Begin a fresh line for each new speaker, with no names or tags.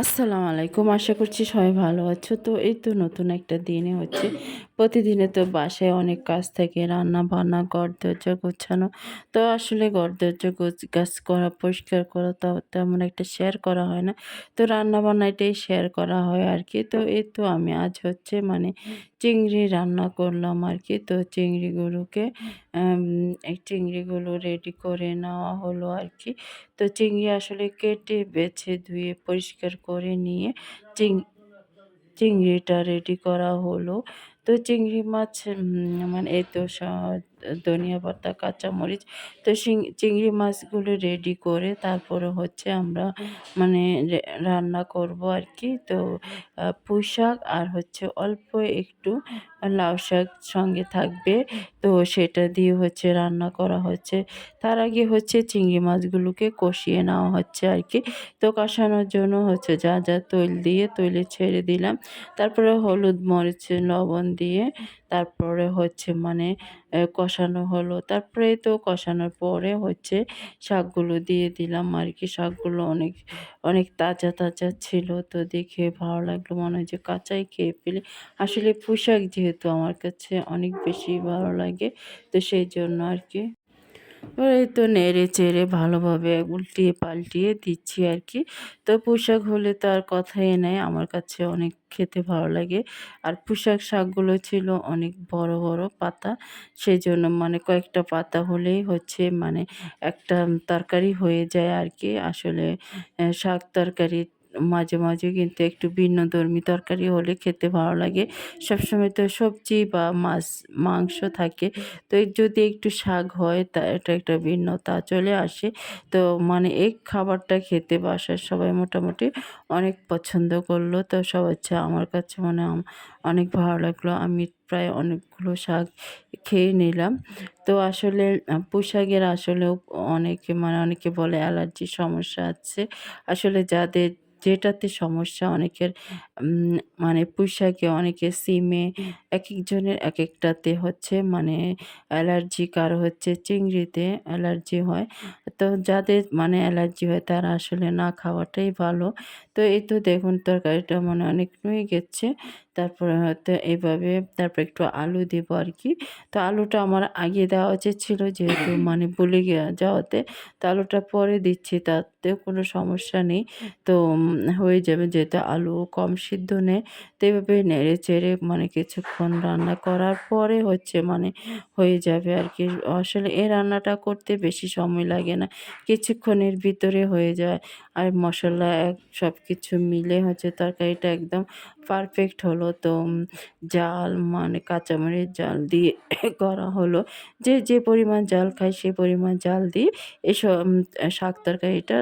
আসসালামু আলাইকুম। আশা করছি সবাই ভালো আছো। তো এই তো নতুন একটা দিনে হচ্ছে প্রতিদিনে তো বাসায় অনেক কাজ থাকে রান্না বান্না ঘর দরজা গোছানো। তো আসলে ঘর দরজা গোছ করা, পরিষ্কার করা তো তেমন একটা শেয়ার করা হয় না। তো রান্না বান্না এটাই শেয়ার করা হয় আর কি তো এই তো আমি আজ হচ্ছে মানে চিংড়ি রান্না করলাম আর কি তো চিংড়িগুলোকে চিংড়িগুলো রেডি করে নেওয়া হলো আর কি তো চিংড়ি আসলে কেটে, বেছে, ধুয়ে, পরিষ্কার করে নিয়ে চিং, চিংড়িটা রেডি করা হলো। তো চিংড়ি মাছ মানে এই তো ধনিয়া পাতা, কাঁচামরিচ, তো চিংড়ি মাছগুলো রেডি করে তারপরে হচ্ছে আমরা মানে রান্না করব আর কি তো পুঁই শাক আর হচ্ছে অল্প একটু লাউ শাক সঙ্গে থাকবে। তো সেটা দিয়ে হচ্ছে রান্না করা হচ্ছে। তার আগে হচ্ছে চিংড়ি মাছগুলোকে কষিয়ে নেওয়া হচ্ছে আর কি তো কষানোর জন্য হচ্ছে যা যা তৈল দিয়ে তৈলে ছেড়ে দিলাম। তারপরে হলুদ মরিচ, লবণ দিয়ে তারপরে হচ্ছে মানে কষানো হলো। তারপরে তো কষানোর পরে হচ্ছে শাকগুলো দিয়ে দিলাম আর কি। শাকগুলো অনেক অনেক তাজা তাজা ছিল তো দেখে ভালো লাগল। মনে হয় যে কাঁচাই খেয়ে ফেলি। আসলে পোশাক যেহেতু আমার কাছে অনেক বেশি ভালো লাগে তো সেই জন্য আর কি। এই তো নেড়ে চেড়ে ভালোভাবে উল্টিয়ে পাল্টিয়ে দিচ্ছি আর কি। তো পোশাক হলে তো আর কথাই নেই, আমার কাছে অনেক খেতে ভালো লাগে। আর পোশাক শাকগুলো ছিল অনেক বড় বড় পাতা সেই জন্য মানে কয়েকটা পাতা হলেই হচ্ছে মানে একটা তরকারি হয়ে যায় আর কি। আসলে শাক তরকারি মাঝে মাঝে কিন্তু একটু ভিন্ন ভিন্নধর্মী তরকারি হলে খেতে ভালো লাগে। সবসময় তো সবজি বা মাছ, মাংস থাকে। তো যদি একটু শাক হয়, তা এটা একটা ভিন্নতা চলে আসে। তো মানে এই খাবারটা খেতে বাসার সবাই মোটামুটি অনেক পছন্দ করল। তো সব হচ্ছে আমার কাছে মানে অনেক ভালো লাগল। আমি প্রায় অনেকগুলো শাক খেয়ে নিলাম। তো আসলে, পোশাকের আসলেও অনেকে মানে অনেকে বলে অ্যালার্জির সমস্যা আছে। আসলে যাদের যেটাতে সমস্যা অনেকের মানে পুঁইশাকে অনেকে সিমে এক একজনের এক একটাতে হচ্ছে মানে অ্যালার্জি কার হচ্ছে চিংড়িতে অ্যালার্জি হয়। তো যাদের মানে অ্যালার্জি হয় তারা আসলে না খাওয়াটাই ভালো। তো এই তো দেখুন, তরকারিটা মানে অনেক নুয়ে গেছে। তারপরে হয়তো এইভাবে তারপর একটু আলু দেবো আর কি তো আলুটা আমার আগে দেওয়া উচিত ছিল যেহেতু মানে বলে যাওয়াতে। তো আলুটা পরে দিচ্ছি তাতেও কোনো সমস্যা নেই। তো হয়ে যাবে যেহেতু আলু কম সিদ্ধ নেয় তো এভাবে নেড়ে চেড়ে মানে কিছুক্ষণ রান্না করার পরে হচ্ছে মানে হয়ে যাবে আর কি আসলে এই রান্নাটা করতে বেশি সময় লাগে না। কিছুক্ষণের ভিতরে হয়ে যায়। আর মশলা এক সব কিছু মিলে হচ্ছে তরকারিটা একদম পারফেক্ট হলো। তো জাল মানে কাঁচামরিচ জাল দিয়ে করা হলো। যে যে পরিমাণ জাল খায়, সে পরিমাণ জাল দিয়ে এসব শাক তরকারিটা